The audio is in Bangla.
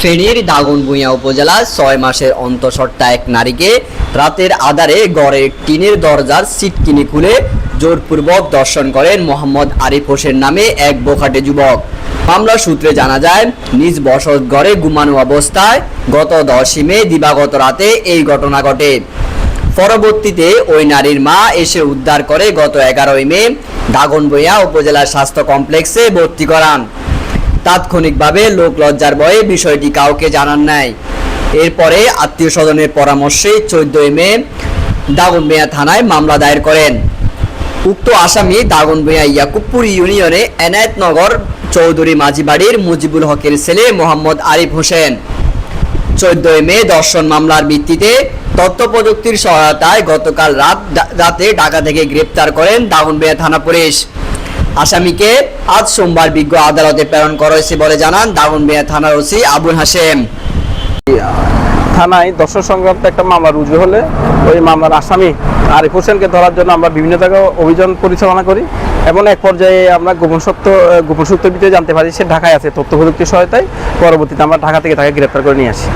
ফেনীর দাগনভূঞা উপজেলার ছয় মাসের অন্তঃসত্ত্বা এক নারীকে রাতের আধারে গড়ের টিনের দরজার সিটকিনি খুলে জোরপূর্বক দর্শন করেন মোহাম্মদ আরিফ হোসেন নামে এক বোখাটে যুবক। মামলা সূত্রে জানা যায়, নিজ বসত ঘরে ঘুমানো অবস্থায় গত দশই মে দিবাগত রাতে এই ঘটনা ঘটে। পরবর্তীতে ওই নারীর মা এসে উদ্ধার করে গত এগারোই মে দাগনভূঞা উপজেলা স্বাস্থ্য কমপ্লেক্সে ভর্তি করান। তাৎক্ষণিকভাবে লোক লজ্জার ভয়ে বিষয়টি কাউকে জানান নাই। এরপরে আত্মীয় স্বজনের পরামর্শে চোদ্দই মে দাগনভূঞা থানায় মামলা দায়ের করেন। উক্ত আসামি দাগনভূঞা ইয়াকুবপুর ইউনিয়নে এনায়েতনগর চৌধুরী মাঝিবাড়ির মুজিবুল হকের ছেলে মোহাম্মদ আরিফ হোসেন। চোদ্দই মে দর্শন মামলার ভিত্তিতে তথ্য প্রযুক্তির সহায়তায় গতকাল রাত রাতে ঢাকা থেকে গ্রেপ্তার করেন দাগনবিয়া থানা পুলিশ। আসামিকে আজ সোমবার বিজ্ঞ আদালতে প্রেরণ করা হয়েছে বলে জানান দাগনবিয়া থানার ওসি আবুল হাসেম থানায় দর্শক সংক্রান্ত একটা মামলা রুজু হলে ওই মামলার আসামি আরিফ হোসেনকে ধরার জন্য আমরা বিভিন্ন জায়গায় অভিযান পরিচালনা করি এবং এক পর্যায়ে আমরা গোপন সত্য গোপন সূত্রের ভিত্তিতে জানতে পারি সে ঢাকায় আছে তথ্য প্রযুক্তির সহায়তায়। পরবর্তীতে আমরা ঢাকা থেকে তাকে গ্রেপ্তার করে নিয়ে আসি।